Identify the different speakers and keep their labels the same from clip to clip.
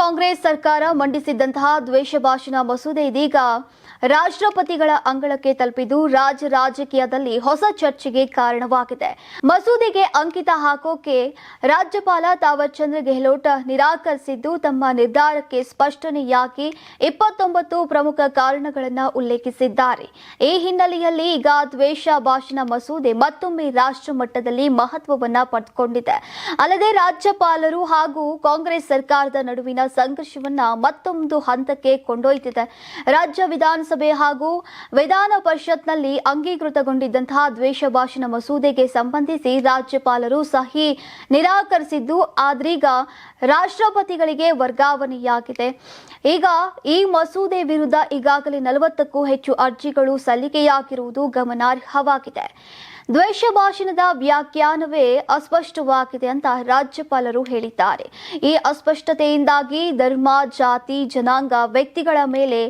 Speaker 1: ಕಾಂಗ್ರೆಸ್ ಸರ್ಕಾರ ಮಂಡಿಸಿದ್ದಂತಹ ದ್ವೇಷ ಭಾಷಣ ಮಸೂದೆ ಇದೀಗ ರಾಷ್ಟ್ರಪತಿಗಳ ಅಂಗಳಕ್ಕೆ ತಲುಪಿದ್ದು ರಾಜ ರಾಜಕೀಯದಲ್ಲಿ ಹೊಸ ಚರ್ಚೆಗೆ ಕಾರಣವಾಗಿದೆ. ಮಸೂದೆಗೆ ಅಂಕಿತ ಹಾಕೋಕೆ ರಾಜ್ಯಪಾಲ ತಾವರ್ಚಂದ್ರ ಗೆಹ್ಲೋಟ್ ನಿರಾಕರಿಸಿದ್ದು, ತಮ್ಮ ನಿರ್ಧಾರಕ್ಕೆ ಸ್ಪಷ್ಟನೆಯಾಗಿ ಇಪ್ಪತ್ತೊಂಬತ್ತು ಪ್ರಮುಖ ಕಾರಣಗಳನ್ನು ಉಲ್ಲೇಖಿಸಿದ್ದಾರೆ. ಈ ಹಿನ್ನೆಲೆಯಲ್ಲಿ ಈಗ ದ್ವೇಷ ಭಾಷಣ ಮಸೂದೆ ಮತ್ತೊಮ್ಮೆ ರಾಷ್ಟ್ರ ಮಟ್ಟದಲ್ಲಿ ಮಹತ್ವವನ್ನ ಪಡೆದುಕೊಂಡಿದೆ. ಅಲ್ಲದೆ ರಾಜ್ಯಪಾಲರು ಹಾಗೂ ಕಾಂಗ್ರೆಸ್ ಸರ್ಕಾರದ ನಡುವಿನ ಸಂಘರ್ಷವನ್ನ ಮತ್ತೊಂದು ಹಂತಕ್ಕೆ ಕೊಂಡೊಯ್ದಿದೆ. ರಾಜ್ಯ ವಿಧಾನಸಭೆ ಹಾಗೂ ವಿಧಾನ ಪರಿಷತ್ನಲ್ಲಿ ಅಂಗೀಕೃತಗೊಂಡಿದ್ದಂತಹ ದ್ವೇಷ ಭಾಷಣ ಮಸೂದೆಗೆ ಸಂಬಂಧಿಸಿ ರಾಜ್ಯಪಾಲರು ಸಹಿ ನಿರಾಕರಿಸಿದ್ದು, ಆದ್ರೀಗ ರಾಷ್ಟ್ರಪತಿಗಳಿಗೆ ವರ್ಗಾವಣೆಯಾಗಿದೆ. ಈಗ ಈ ಮಸೂದೆ ವಿರುದ್ಧ ಈಗಾಗಲೇ ನಲವತ್ತಕ್ಕೂ ಹೆಚ್ಚು ಅರ್ಜಿಗಳು ಸಲ್ಲಿಕೆಯಾಗಿರುವುದು ಗಮನಾರ್ಹವಾಗಿದೆ. ದ್ವೇಷ ಭಾಷಣದ ವ್ಯಾಖ್ಯಾನವೇ ಅಸ್ಪಷ್ಟವಾಗಿದೆ ಅಂತ ರಾಜ್ಯಪಾಲರು ಹೇಳಿದ್ದಾರೆ. ಈ ಅಸ್ಪಷ್ಟತೆಯಿಂದಾಗಿ ಧರ್ಮ, ಜಾತಿ, ಜನಾಂಗ, ವ್ಯಕ್ತಿಗಳ ಮೇಲೆ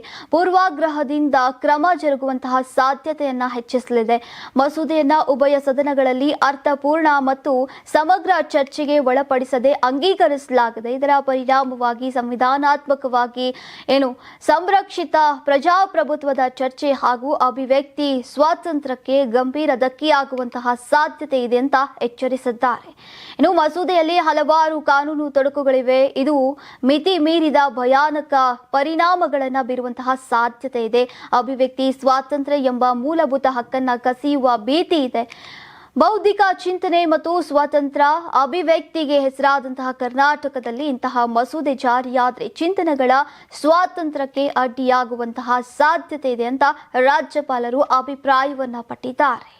Speaker 1: ಪೂರ್ವಾಗ್ರಹದಿಂದ ಕ್ರಮ ಜರುಗುವಂತಹ ಸಾಧ್ಯತೆಯನ್ನ ಹೆಚ್ಚಿಸಲಿದೆ. ಮಸೂದೆಯನ್ನ ಉಭಯ ಸದನಗಳಲ್ಲಿ ಅರ್ಥಪೂರ್ಣ ಮತ್ತು ಸಮಗ್ರ ಚರ್ಚೆಗೆ ಒಳಪಡಿಸದೆ ಅಂಗೀಕರಿಸಲಾಗಿದೆ ಇದರ ಪರಿಣಾಮವಾಗಿ ಸಂವಿಧಾನಾತ್ಮಕವಾಗಿ ಏನು ಸಂರಕ್ಷಿತ ಪ್ರಜಾಪ್ರಭುತ್ವದ ಚರ್ಚೆ ಹಾಗೂ ಅಭಿವ್ಯಕ್ತಿ ಸ್ವಾತಂತ್ರ್ಯಕ್ಕೆ ಗಂಭೀರ ಧಕ್ಕೆಯಾಗುವಂತಹ ಸಾಧ್ಯತೆ ಇದೆ ಅಂತ ಎಚ್ಚರಿಸಿದ್ದಾರೆ. ಇನ್ನು ಮಸೂದೆಯಲ್ಲಿ ಹಲವಾರು ಕಾನೂನು ತೊಡಕುಗಳಿವೆ. ಇದು ಮಿತಿ ಮೀರಿದ ಭಯಾನಕ ಪರಿಣಾಮಗಳನ್ನು ಬೀರುವಂತಹ ಸಾಧ್ಯತೆ ಇದೆ. ಅಭಿವ್ಯಕ್ತಿ ಸ್ವಾತಂತ್ರ್ಯ ಎಂಬ ಮೂಲಭೂತ ಹಕ್ಕನ್ನ ಕಸಿಯುವ ಭೀತಿ ಇದೆ. ಬೌದ್ಧಿಕ ಚಿಂತನೆ ಮತ್ತು ಸ್ವಾತಂತ್ರ್ಯ ಅಭಿವ್ಯಕ್ತಿಗೆ ಹೆಸರಾದಂತಹ ಕರ್ನಾಟಕದಲ್ಲಿ ಇಂತಹ ಮಸೂದೆ ಜಾರಿಯಾದರೆ ಚಿಂತನೆಗಳ ಸ್ವಾತಂತ್ರ್ಯಕ್ಕೆ ಅಡ್ಡಿಯಾಗುವಂತಹ ಸಾಧ್ಯತೆ ಇದೆ ಅಂತ ರಾಜ್ಯಪಾಲರು ಅಭಿಪ್ರಾಯವನ್ನ ಪಟ್ಟಿದ್ದಾರೆ.